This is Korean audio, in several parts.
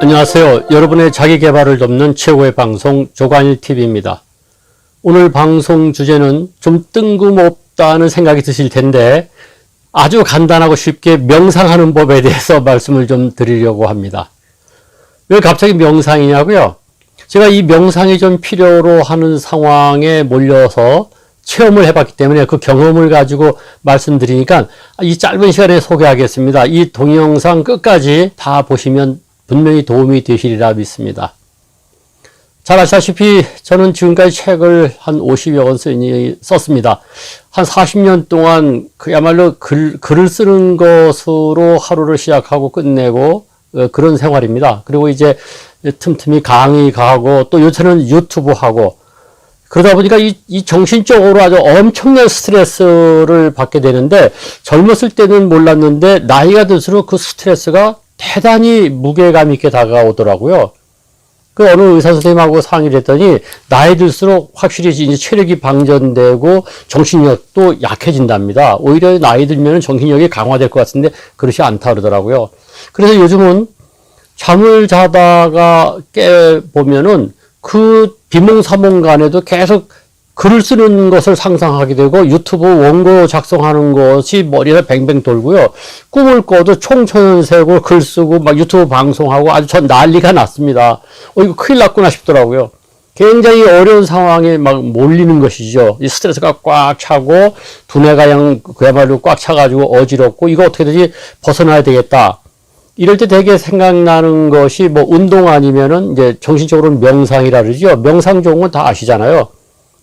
안녕하세요. 여러분의 자기 개발을 돕는 최고의 방송 조관일 TV입니다. 오늘 방송 주제는 좀 뜬금없다는 생각이 드실 텐데 아주 간단하고 쉽게 명상하는 법에 대해서 말씀을 좀 드리려고 합니다. 왜 갑자기 명상이냐고요? 제가 이 명상이 좀 필요로 하는 상황에 몰려서 체험을 해봤기 때문에 그 경험을 가지고 말씀드리니까 이 짧은 시간에 소개하겠습니다. 이 동영상 끝까지 다 보시면 분명히 도움이 되시리라 믿습니다. 잘 아시다시피 저는 지금까지 책을 한 50여 권 썼습니다. 한 40년 동안 그야말로 글, 글을 쓰는 것으로 하루를 시작하고 끝내고 어, 그런 생활입니다. 그리고 이제 틈틈이 강의 가고 또 요새는 유튜브 하고 그러다 보니까 이, 이 정신적으로 아주 엄청난 스트레스를 받게 되는데 젊었을 때는 몰랐는데 나이가 들수록 그 스트레스가 대단히 무게감 있게 다가오더라고요. 그 어느 의사 선생님하고 상의를 했더니 나이 들수록 확실히 이제 체력이 방전되고 정신력도 약해진답니다. 오히려 나이 들면 정신력이 강화될 것 같은데 그렇지 않다 그러더라고요. 그래서 요즘은 잠을 자다가 깨 보면은 그 비몽사몽간에도 계속 글을 쓰는 것을 상상하게 되고 유튜브 원고 작성하는 것이 머리에 뱅뱅 돌고요. 꿈을 꿔도 총천연색으로 글 쓰고 막 유튜브 방송하고 아주 전 난리가 났습니다. 어, 이거 큰일 났구나 싶더라고요. 굉장히 어려운 상황에 막 몰리는 것이죠. 이 스트레스가 꽉 차고 두뇌가 그냥 그야말로 꽉 차가지고 어지럽고 이거 어떻게든지 벗어나야 되겠다. 이럴 때 되게 생각나는 것이 뭐 운동 아니면은 이제 정신적으로는 명상이라 그러죠. 명상 좋은 건 다 아시잖아요.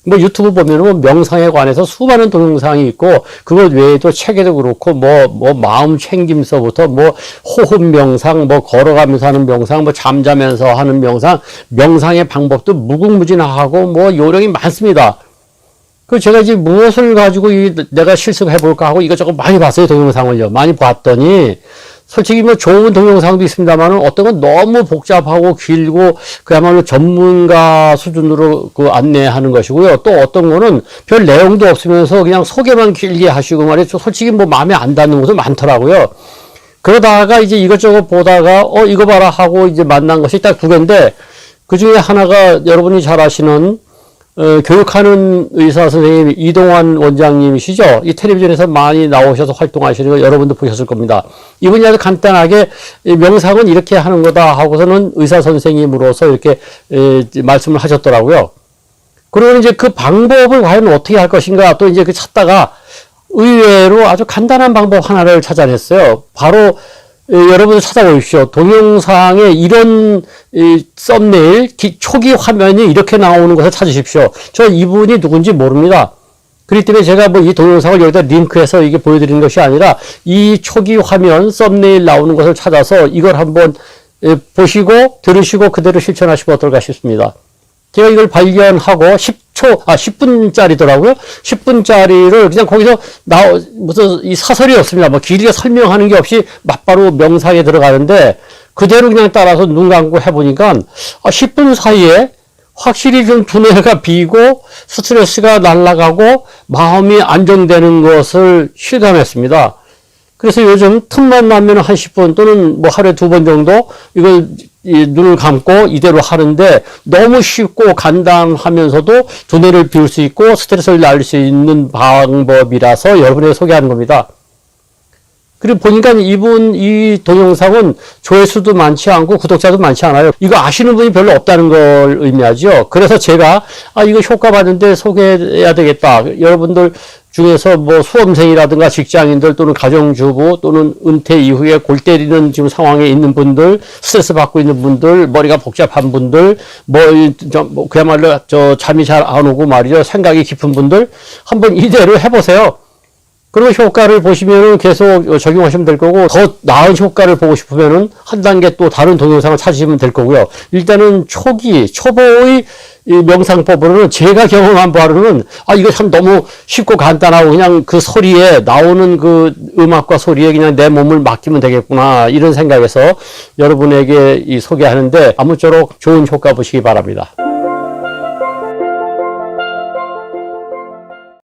뭐 유튜브 보면은 뭐 명상에 관해서 수많은 동영상이 있고 그것 외에도 책에도 그렇고 뭐뭐 마음 챙김서부터 뭐 호흡 명상 뭐 걸어가면서 하는 명상 뭐 잠자면서 하는 명상 명상의 방법도 무궁무진하고 뭐 요령이 많습니다. 그 제가 이제 무엇을 가지고 이 내가 실습해 볼까 하고 이것저것 많이 봤어요 동영상을요 많이 봤더니 솔직히 뭐 좋은 동영상도 있습니다만은 어떤 건 너무 복잡하고 길고 그야말로 전문가 수준으로 그 안내하는 것이고요. 또 어떤 거는 별 내용도 없으면서 그냥 소개만 길게 하시고 말이죠. 솔직히 뭐 마음에 안 닿는 것도 많더라고요. 그러다가 이제 이것저것 보다가 어 이거 봐라 하고 이제 만난 것이 딱 두 개인데 그 중에 하나가 여러분이 잘 아시는 어, 교육하는 의사 선생님 이동환 원장님이시죠? 이 텔레비전에서 많이 나오셔서 활동하시는 거 여러분도 보셨을 겁니다. 이분이 아주 간단하게 명상은 이렇게 하는 거다 하고서는 의사 선생님으로서 이렇게 에, 말씀을 하셨더라고요. 그러면 이제 그 방법을 과연 어떻게 할 것인가 또 이제 그 찾다가 의외로 아주 간단한 방법 하나를 찾아냈어요. 바로 예, 여러분들 찾아보십시오. 동영상에 이런 이, 썸네일 기, 초기 화면이 이렇게 나오는 것을 찾으십시오. 저 이분이 누군지 모릅니다. 그렇기 때문에 제가 뭐 이 동영상을 여기다 링크해서 이게 보여드리는 것이 아니라 이 초기 화면 썸네일 나오는 것을 찾아서 이걸 한번 예, 보시고 들으시고 그대로 실천하시면 어떨까 싶습니다. 제가 이걸 발견하고 10 초, 아, 10분짜리더라고요. 10분짜리를 그냥 거기서 나, 무슨 이 사설이 없습니다. 뭐 길게 설명하는 게 없이 맞바로 명상에 들어가는데 그대로 그냥 따라서 눈 감고 해보니까 아, 10분 사이에 확실히 좀 두뇌가 비고 스트레스가 날아가고 마음이 안정되는 것을 실감했습니다. 그래서 요즘 틈만 나면 한 10분 또는 뭐 하루에 두 번 정도 이걸 이 눈을 감고 이대로 하는데 너무 쉽고 간단하면서도 두뇌를 비울 수 있고 스트레스를 날릴 수 있는 방법이라서 여러분에게 소개하는 겁니다. 그리고 보니까 이분 이 동영상은 조회수도 많지 않고 구독자도 많지 않아요. 이거 아시는 분이 별로 없다는 걸 의미하죠. 그래서 제가 아 이거 효과 봤는데 소개해야 되겠다. 여러분들 중에서 뭐 수험생이라든가 직장인들 또는 가정주부 또는 은퇴 이후에 골 때리는 지금 상황에 있는 분들, 스트레스 받고 있는 분들, 머리가 복잡한 분들, 뭐, 저, 뭐 그야말로 저 잠이 잘 안 오고 말이죠. 생각이 깊은 분들 한번 이대로 해보세요. 그리고 효과를 보시면은 계속 적용하시면 될 거고 더 나은 효과를 보고 싶으면은 한 단계 또 다른 동영상을 찾으시면 될 거고요. 일단은 초기 초보의 이 명상법으로는 제가 경험한 바로는 아 이거 참 너무 쉽고 간단하고 그냥 그 소리에 나오는 그 음악과 소리에 그냥 내 몸을 맡기면 되겠구나 이런 생각에서 여러분에게 이 소개하는데 아무쪼록 좋은 효과 보시기 바랍니다.